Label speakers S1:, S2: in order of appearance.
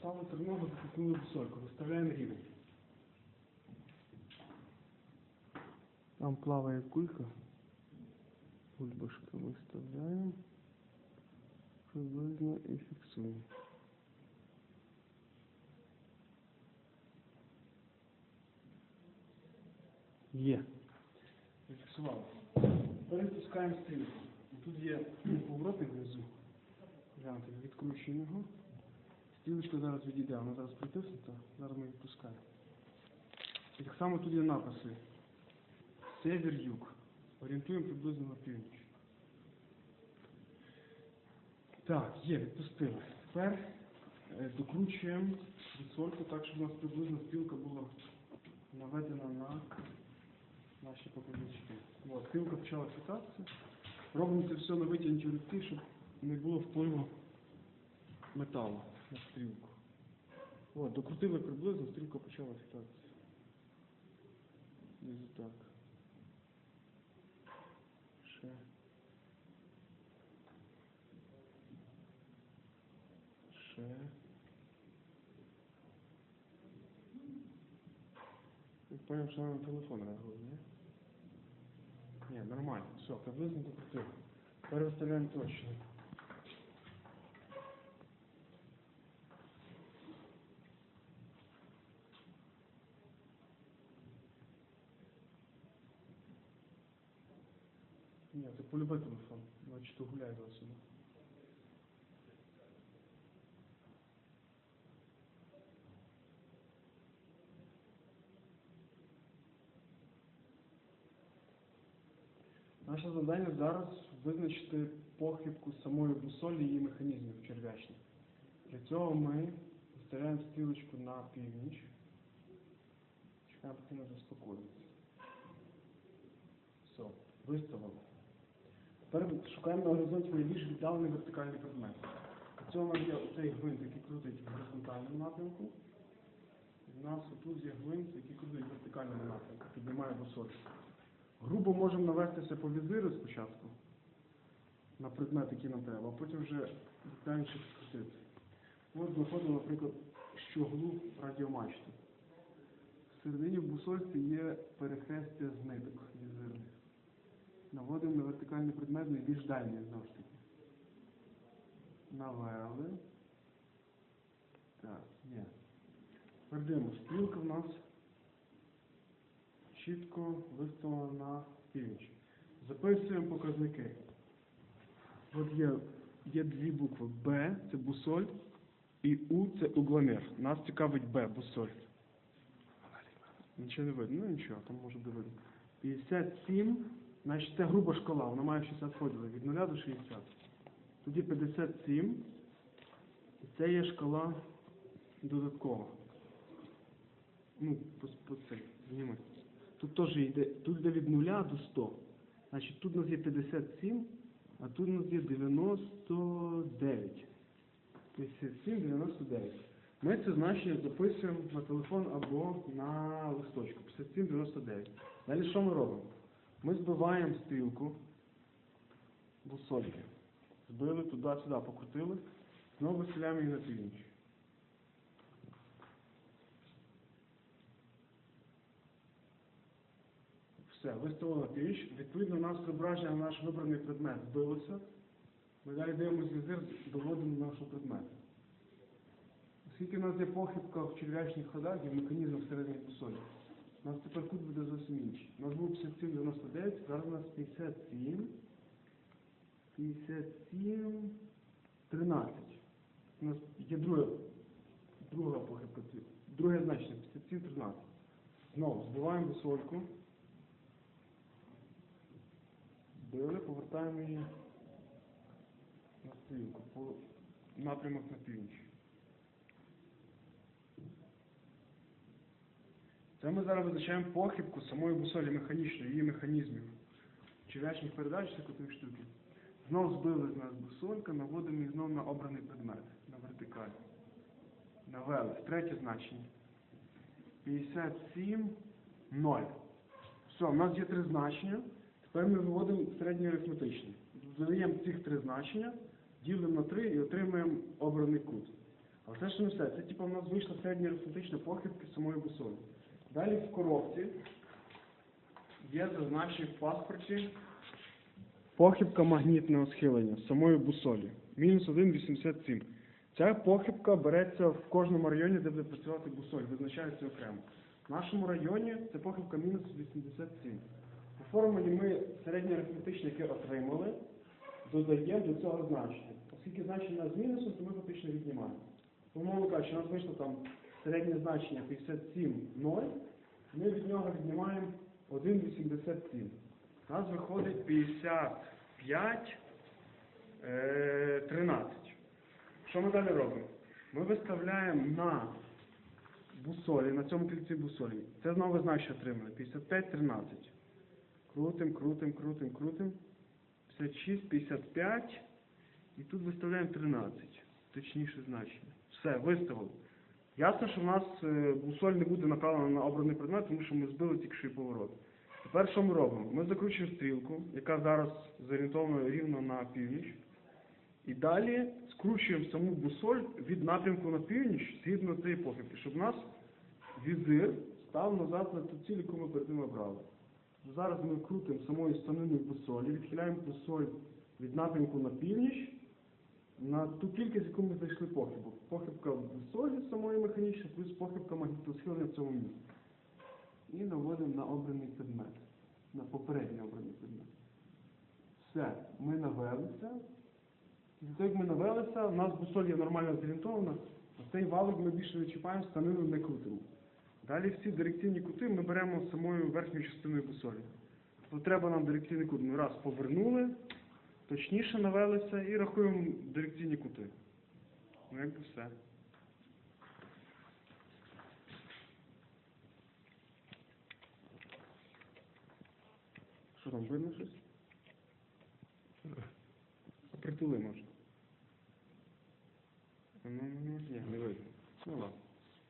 S1: Поставили треногу, допустили високо. Виставляємо рівень. Там плаває кулька. Бульбашки виставляємо. Приблизно і фіксуємо. Є. Зафіксували. Перепускаємо стрілку. Тут є поворотник внизу. Гляньте, відкручуємо його. Стрілочка зараз відійде, вона зараз притиснута, зараз ми відпускаємо. І так само тут є написи. Север-юг. Орієнтуємо приблизно на північ. Так, є, відпустили. Тепер е, докручуємо відсольку так, щоб у нас приблизно стрілка була наведена на наші показнички. От, стрілка почала хитатися. Робимо це все на витягнуті руки, щоб не було впливу металу на стрілку. От, докрутили приблизно, стрілка почала хитатися. Десь так. Ще. Ще. Я поняв, що на телефон реагує, ні? Ні, нормально. Все, приблизно докрутили. Тепер виставляємо точно. Ні, це полюбе телефон. Значить, то гуляє до сюди. Наше завдання зараз визначити похибку самої бусолі і механізмів черв'ячних. Для цього ми виставляємо стрілочку на північ. Чекаємо, поки вона заспокоїться. Все, виставили. Тепер шукаємо на горизонті найбільш віддалений вертикальний предмет. У нас є оцей гвинт, який крутить в горизонтальному напрямку. І в нас тут є гвинт, який крутить в вертикальному напрямку, піднімає висоту. Грубо можемо навестися по візиру спочатку на предмет, який нам треба, а потім вже детальніше підкрутити. Ось знаходимо, наприклад, щоглу радіомачти. Всередині в бусольці є перехрестя з ниток візирних. Наводимо на вертикальний предмет найбільш дальній знову ж таки. Навели. Так, є. Тепер стрілка в нас чітко виставлена на північ. Записуємо показники. От є, є дві букви Б, це бусоль, і У це угломер. Нас цікавить Б, бусоль. Нічого не видно, ну нічого, там може бути видно. 57, значить це груба шкала, вона має 60 поділів, від 0 до 60. Тоді 57, і це є шкала додаткова. Ну, по, по цей, зніми. Тут теж йде, тут йде від 0 до 100. Значить, тут у нас є 57, а тут у нас є 99. 57, 99. Ми це значення записуємо на телефон або на листочку. 57, 99. Далі що ми робимо? Ми збиваємо стрілку бусольки. Збили туди-сюди, покрутили, знову виселяємо її на північ. Все, виставили на північ. Відповідно, у нас зображення на наш вибраний предмет збилося. Ми далі дивимося візир, доводимо до нашого предмету. Оскільки в нас є похибка в черв'ячних ходах і в механізмах всередині бусолі, у нас тепер кут буде зовсім інший. У нас був 57,99, зараз у нас 57, 57, 13. У нас є друга, друга похибка, друге значення, 57, 13. Знову збиваємо бусольку. Збили, повертаємо її на стрілку, по напрямок на північ. Це ми зараз визначаємо похибку самої бусолі механічної, її механізмів. Черв'ячних передач та котові штуки. Знов збили з нас бусолька, наводимо її знов на обраний предмет, на вертикаль. Навели. Третє значення. 57, 0. Все, у нас є три значення. Тепер ми виводимо середньоарифметичне. Додаємо цих три значення, ділимо на 3 і отримуємо обраний кут. Але це ще не все. Це типу, у нас вийшла середньоарифметична похибка самої бусолі. Далі в коробці є зазначений в паспорті похибка магнітного схилення самої бусолі. Мінус 1,87. Ця похибка береться в кожному районі, де буде працювати бусоль, визначається окремо. В нашому районі це похибка мінус 87. У формулі ми середнє арифметичне, яке отримали, додаємо до цього значення. Оскільки значення з мінусом, то ми фактично віднімаємо. Умовно кажучи, у нас вийшло там середнє значення 57,0, ми від нього віднімаємо 1,87. У нас виходить 55, е, 13. Що ми далі робимо? Ми виставляємо на бусолі, на цьому кільці бусолі. Це знову значення отримали. 55, 13. Крутим, крутим, крутим, крутим. 56, 55. І тут виставляємо 13. Точніше значення. Все, виставили. Ясно, що в нас е, бусоль не буде направлена на обраний предмет, тому що ми збили тільки поворот. Тепер що ми робимо? Ми закручуємо стрілку, яка зараз зорієнтована рівно на північ. І далі скручуємо саму бусоль від напрямку на північ згідно цієї похибки, щоб у нас візир став назад на ту ціль, яку ми перед ним обрали. Зараз ми крутимо самою станиною бусолі, відхиляємо бусоль від напрямку на північ на ту кількість, яку ми знайшли похибок. Похибка в бусолі самої механічної, плюс похибка магнітосхилення в цьому місці. І наводимо на обраний предмет, на попередній обраний предмет. Все, ми навелися. Після того, як ми навелися, у нас бусоль є нормально зорієнтована, а цей валик ми більше не чіпаємо, станину не крутимо. Далі всі дирекційні кути ми беремо самою верхньою частиною бусолі. Треба нам дирекційний кут. Ми раз повернули, точніше навелися і рахуємо дирекційні кути. Ну, якби все. Що там, видно щось? Притули може. Ну, ні, не видно. Ну ладно.